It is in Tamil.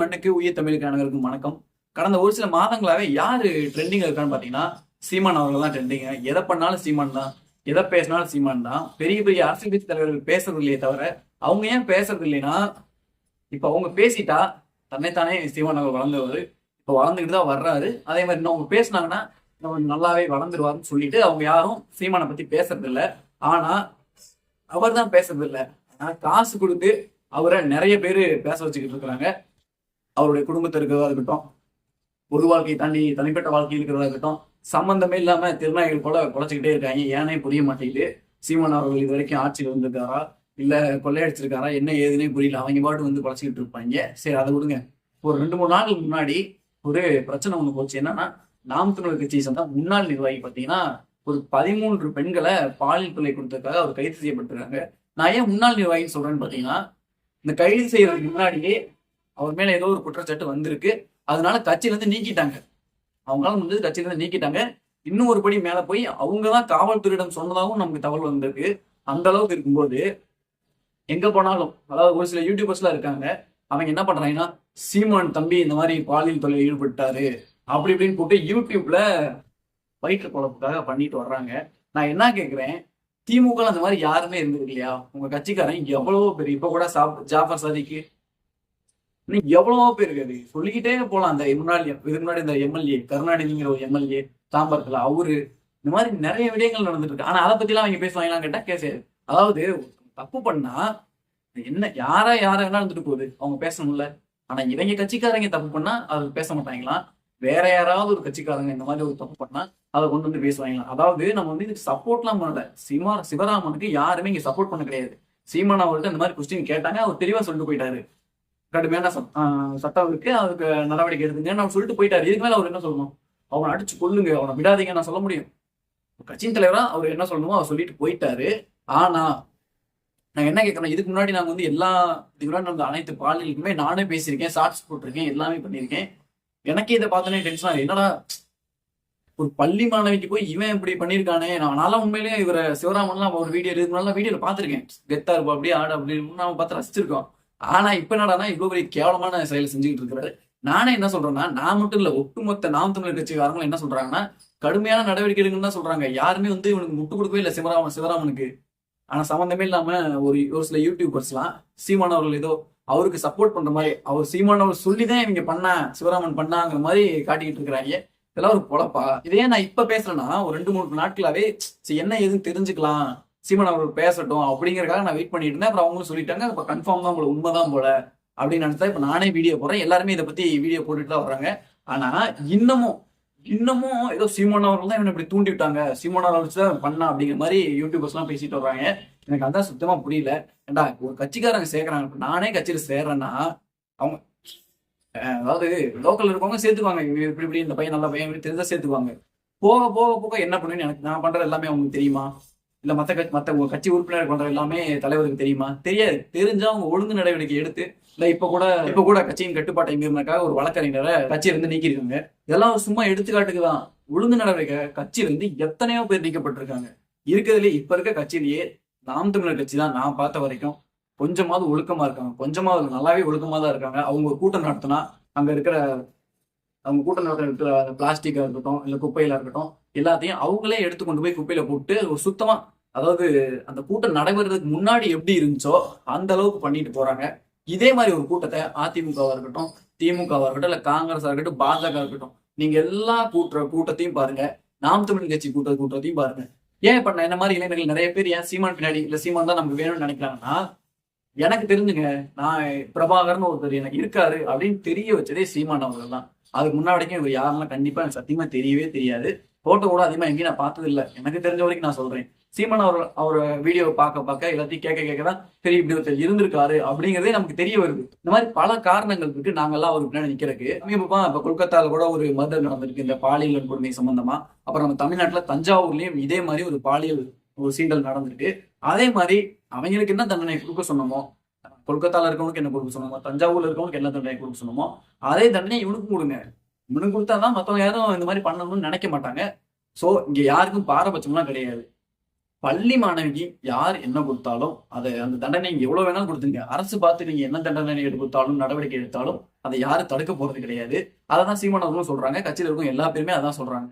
மண்ணுக்கு உயிர் தமிழுக்கானவர்களுக்கு வணக்கம். கடந்த ஒரு சில மாதங்களாவே யாரு ட்ரெண்டிங் இருக்கான்னு பாத்தீங்கன்னா சீமான் அவர்கள் தான் ட்ரெண்டிங்க எதை பண்ணாலும் சீமான் தான் எதை பேசினாலும் சீமான் தான். பெரிய பெரிய அரசியல் கட்சி தலைவர்கள் பேசுறது இல்லையே தவிர அவங்க ஏன் பேசுறது இல்லைன்னா இப்ப அவங்க பேசிட்டா தன்னைத்தானே சீமான் அவர் வளர்ந்தவர். இப்ப வளர்ந்துக்கிட்டு தான் வர்றாரு. அதே மாதிரி இன்னும் அவங்க பேசுனாங்கன்னா நம்ம நல்லாவே வளர்ந்துருவாருன்னு சொல்லிட்டு அவங்க யாரும் சீமானை பத்தி பேசுறது இல்ல. ஆனா அவர் தான் பேசுறது இல்ல. ஆனா காசு கொடுத்து அவரை நிறைய பேர் பேச வச்சுக்கிட்டு இருக்கிறாங்க. அவருடைய குடும்பத்தில் இருக்கிறதா இருக்கட்டும் பொது வாழ்க்கை தாண்டி தனிப்பட்ட வாழ்க்கையில் இருக்கிறதா இருக்கட்டும் சம்பந்தமே இல்லாம திருநாயகர் போல குறைச்சிக்கிட்டே இருக்காங்க. ஏனே புரிய மாட்டேங்குது. சீமான் அவர்கள் இது வரைக்கும் ஆட்சியில் வந்திருக்காரா? இல்ல கொள்ளையடிச்சிருக்காரா என்ன ஏதுனே புரியல. அவங்க பாட்டு வந்து குறைச்சிக்கிட்டு இருப்பாங்க. சரி அதை விடுங்க. ஒரு ரெண்டு மூணு நாளுக்கு முன்னாடி ஒரு பிரச்சனை ஒண்ணு போச்சு. என்னன்னா நாம் தமிழர் கட்சியை சேர்ந்த முன்னாள் நிர்வாகி பார்த்தீங்கன்னா ஒரு பதிமூன்று பெண்களை பாலியல் தொல்லை கொடுத்ததுக்காக அவர் கைது செய்யப்பட்டிருக்காங்க. நான் ஏன் முன்னாள் நிர்வாகின்னு சொல்றேன்னு பாத்தீங்கன்னா இந்த கைது செய்யறதுக்கு முன்னாடியே அவர் மேல ஏதோ ஒரு குற்றச்சாட்டு வந்திருக்கு. அதனால கட்சியில இருந்து நீக்கிட்டாங்க. அவங்களால முடிஞ்சது கட்சியில இருந்து நீக்கிட்டாங்க. இன்னும் ஒரு படி மேல போய் அவங்க தான் காவல்துறையிடம் சொன்னதாகவும் நமக்கு தகவல் வந்திருக்கு. அந்த அளவுக்கு இருக்கும்போது எங்க போனாலும் அதாவது ஒரு சில யூடியூபர்ஸ்லாம் இருக்காங்க. அவங்க என்ன பண்றாங்கன்னா சீமான் தம்பி இந்த மாதிரி பாலியல் தொழில் ஈடுபட்டாரு. அப்படி இப்படின்னு போட்டு யூடியூப்ல வயிற்று குழப்புக்காக பண்ணிட்டு வர்றாங்க. நான் என்ன கேக்குறேன் திமுக அந்த மாதிரி யாருமே இருந்தது இல்லையா? உங்க கட்சிக்காரன் எவ்வளவோ பெரிய இப்ப கூட சாப் ஜாஃபர் சதிக்கு இன்னும் எவ்வளவோ பேர் இருக்குது சொல்லிக்கிட்டே போலாம். அந்த முன்னாடி இதுக்கு முன்னாடி இந்த எம்எல்ஏ கருணாநிதிங்கிற ஒரு எம்எல்ஏ தாம்பரத்துல அவரு இந்த மாதிரி நிறைய விடயங்கள் நடந்துட்டு இருக்கு ஆனா அதை பத்தி எல்லாம் அவங்க பேசுவாங்களான்னு கேட்டா கேச அதாவது தப்பு பண்ணா என்ன யாரா யாரா வேணா இருந்துட்டு போகுது? அவங்க பேசணும்ல. ஆனா இவங்க கட்சிக்காரங்க தப்பு பண்ணா அது பேச மாட்டாங்களாம் வேற யாராவது ஒரு கட்சிக்காரங்க இந்த மாதிரி ஒரு தப்பு பண்ணா அதை கொண்டு வந்து பேசுவாங்களாம் அதாவது நம்ம வந்து இதுக்கு சப்போர்ட்லாம் பண்ணல. சிவா சிவராமனுக்கு யாருமே இங்க சப்போர்ட் பண்ண கிடையாது. சீமான் அவர்கிட்ட இந்த மாதிரி கொஸ்டின் கேட்டாங்க. அவர் தெளிவா சொல்லிட்டு போயிட்டாரு. கடுமையான சட்டம் இருக்கு அதுக்கு நடவடிக்கை எடுத்துங்க அவர் சொல்லிட்டு போயிட்டாரு. இதுக்கு மேல அவர் என்ன சொல்லணும்? அவனை அடிச்சு கொள்ளுங்க அவனை விடாதீங்க நான் சொல்ல முடியும். கட்சியின் தலைவரா அவர் என்ன சொல்லணுமோ அவர் சொல்லிட்டு போயிட்டாரு. ஆனா நான் என்ன கேட்கறேன் இதுக்கு முன்னாடி நாங்க வந்து எல்லா இதுக்கு முன்னாடி நடந்த அனைத்து பாலியலுக்குமே நானே பேசியிருக்கேன் ஷார்ட்ஸ் போட்டிருக்கேன் எல்லாமே பண்ணியிருக்கேன். எனக்கே இதை பார்த்தோன்னே டென்ஷன் ஆகுது. என்னடா ஒரு பள்ளி மாணவிக்கு போய் இவன் இப்படி பண்ணியிருக்கானே. நான் நான்லாம் உண்மையிலேயே இவரை சிவராமன்லாம் ஒரு வீடியோ இதுக்கு முன்னாடி வீடியோல பார்த்துருக்கேன். கெத்தா இருப்பா அப்படியே ஆட அப்படின்னு நம்ம பார்த்து ரசிச்சிருக்கோம். ஆனா இப்ப என்னடானா இவ்வளவு பெரிய கேவலமான செயல் செஞ்சுக்கிட்டு இருக்கிறாரு. நானே என்ன சொல்றேன்னா நான் மட்டும் இல்ல ஒட்டுமொத்த நாம் தமிழர் கட்சிக்காரங்களும் என்ன சொல்றாங்கன்னா கடுமையான நடவடிக்கை எடுங்கன்னு தான் சொல்றாங்க. யாருமே வந்து இவனுக்கு முட்டு கொடுக்கவே இல்லை சிவராமன் சிவராமனுக்கு. ஆனா சம்பந்தமே இல்லாம ஒரு ஒரு சில யூடியூபர்ஸ்லாம் சீமான் அவர்கள் ஏதோ அவருக்கு சப்போர்ட் பண்ற மாதிரி அவர் சீமான் அவர் சொல்லிதான் இவங்க பண்ணா சிவராமன் பண்ணாங்கிற மாதிரி காட்டிக்கிட்டு இருக்கிறாங்க. இதெல்லாம் ஒரு பொழப்பா? இதே நான் இப்ப பேசுறேன்னா ஒரு ரெண்டு மூணு நாட்களாவே சரி, என்ன ஏதுன்னு தெரிஞ்சுக்கலாம். சீமான் அவர்கள் பேசட்டும் அப்படிங்கிறக்காக நான் வெயிட் பண்ணிட்டு இருந்தேன். அப்புறம் அவங்களும் சொல்லிட்டாங்க. இப்ப கன்ஃபார்ம் தான் உங்களுக்கு உண்மைதான் போல அப்படின்னு நினைச்சா இப்ப நானே வீடியோ போடுறேன். எல்லாருமே இதை பத்தி வீடியோ போட்டுட்டு தான் வர்றாங்க. ஆனா இன்னமும் இன்னமும் ஏதோ சீமான் அவர்கள் தான் இவனை இப்படி தூண்டி விட்டாங்க. சீமான் அவர்கள் வச்சு தான் பண்ணா அப்படிங்கிற மாதிரி யூடியூபர்ஸ் எல்லாம் பேசிட்டு வர்றாங்க. எனக்கு அதான் சுத்தமா புரியல. ஏண்டா ஒரு கட்சிக்காரங்க சேர்க்கறாங்க. நானே கட்சியில சேர்றேன்னா அவங்க அதாவது லோக்கல் இருக்கவங்க சேர்த்துக்குவாங்க. இவன் இப்படி இப்படி இந்த பையன் நல்ல பையன் இப்படி தெரிஞ்சா சேர்த்துக்குவாங்க. போக போக போக என்ன பண்ணுவேன்னு எனக்கு நான் பண்றது எல்லாமே அவங்களுக்கு தெரியுமா? இல்ல மத்த கட்சி மத்த உங்க கட்சி உறுப்பினர் கொண்ட எல்லாமே தலைவருக்கு தெரியுமா? தெரியாது. தெரிஞ்சா அவங்க ஒழுங்கு நடவடிக்கை எடுத்து இல்ல இப்ப கூட இப்ப கூட கட்சியின் கட்டுப்பாட்டை மீறினக்காக ஒரு வழக்கறிஞரை கட்சியில இருந்து நீக்கிருக்காங்க இதெல்லாம் சும்மா எடுத்துக்காட்டுக்கு தான். ஒழுங்கு நடவடிக்கை கட்சியில இருந்து எத்தனையோ பேர் நீக்கப்பட்டிருக்காங்க. இருக்கிறதுலே இப்ப இருக்க கட்சியிலேயே நாம் தமிழர் கட்சி தான் நான் பார்த்த வரைக்கும் கொஞ்சமாவது ஒழுக்கமா இருக்காங்க. கொஞ்சமாவது நல்லாவே ஒழுக்கமா தான் இருக்காங்க. அவங்க ஒரு கூட்டம் நடத்தினா அங்க இருக்கிற அவங்க கூட்டம் நடத்துகிற இருக்கிற பிளாஸ்டிக்கா இருக்கட்டும் இல்ல குப்பையில இருக்கட்டும் எல்லாத்தையும் அவங்களே எடுத்து கொண்டு போய் குப்பையில போட்டு சுத்தமாக சுத்தமா அதாவது அந்த கூட்டம் நடைபெறதுக்கு முன்னாடி எப்படி இருந்துச்சோ அந்த அளவுக்கு பண்ணிட்டு போறாங்க. இதே மாதிரி ஒரு கூட்டத்தை அதிமுகவா இருக்கட்டும் திமுகவா இருக்கட்டும் இல்ல காங்கிரஸா இருக்கட்டும் பாஜக இருக்கட்டும் நீங்க எல்லா கூட்டுற கூட்டத்தையும் பாருங்க. நாம் தமிழ் கட்சி கூட்ட கூட்டத்தையும் பாருங்க. ஏன் இப்ப நான் என்ன மாதிரி இளைஞர்கள் நிறைய பேர் ஏன் சீமான் பின்னாடி இல்ல சீமான் தான் நமக்கு வேணும்னு நினைக்கிறாங்கன்னா எனக்கு தெரிஞ்சுங்க நான் பிரபாகர்னு ஒருத்தர் எனக்கு இருக்காரு அப்படின்னு தெரிய வச்சதே சீமான் அவர்கள் தான். அதுக்கு முன்னாடி வரைக்கும் இவர் யாருன்னா கண்டிப்பா எனக்கு சத்தியமா தெரியவே தெரியாது. போட்டோ கூட அதிகமா எங்கேயும் நான் பார்த்தது இல்லை எனக்கு தெரிஞ்ச வரைக்கும் நான் சொல்றேன். சீமான் அவர் அவர் வீடியோ பார்க்க பார்க்க எல்லாத்தையும் கேட்க கேட்க தான் சரி இப்படி ஒருத்தர் இருந்திருக்காரு அப்படிங்கறதே நமக்கு தெரிய வருது. இந்த மாதிரி பல காரணங்கள் இருக்கு. நாங்கெல்லாம் அவருக்கு பின்னாடி நிக்கிறதுக்கு. சமீபமா இப்ப கொல்கத்தால கூட ஒரு மர்டர் நடந்திருக்கு. இந்த பாலியல் வன்கொடுமை சம்பந்தமா. அப்புறம் நம்ம தமிழ்நாட்டுல தஞ்சாவூர்லயும் இதே மாதிரி ஒரு பாலியல் ஒரு சீண்டல் நடந்திருக்கு. அதே மாதிரி அவங்களுக்கு என்ன தண்டனை கொடுக்க சொன்னோமோ கொல்கத்தால இருக்கவனுக்கு என்ன கொடுக்க சொன்னோமோ தஞ்சாவூர்ல இருக்கவனுக்கு என்ன தண்டனை கொடுக்க சொன்னோமோ அதே தண்டனை இவனுக்கும் கொடுங்க. இவனுக்கு கொடுத்தாதான் மற்றவங்க யாரும் இந்த மாதிரி பண்ணணும்னு நினைக்க மாட்டாங்க. ஸோ இங்க யாருக்கும் பாரபட்சம்லாம் கிடையாது. பள்ளி மாணவிக்கு யார் என்ன கொடுத்தாலும் அதை அந்த தண்டனை நீங்க எவ்வளவு வேணாலும் கொடுத்துருங்க. அரசு பார்த்து நீங்க என்ன தண்டனை எடுத்து கொடுத்தாலும் நடவடிக்கை எடுத்தாலும் அதை யாரும் தடுக்க போறது கிடையாது. அதை தான் சீமானவர்களும் சொல்றாங்க. கட்சியில் இருக்கும் எல்லா பேருமே அதான் சொல்றாங்க.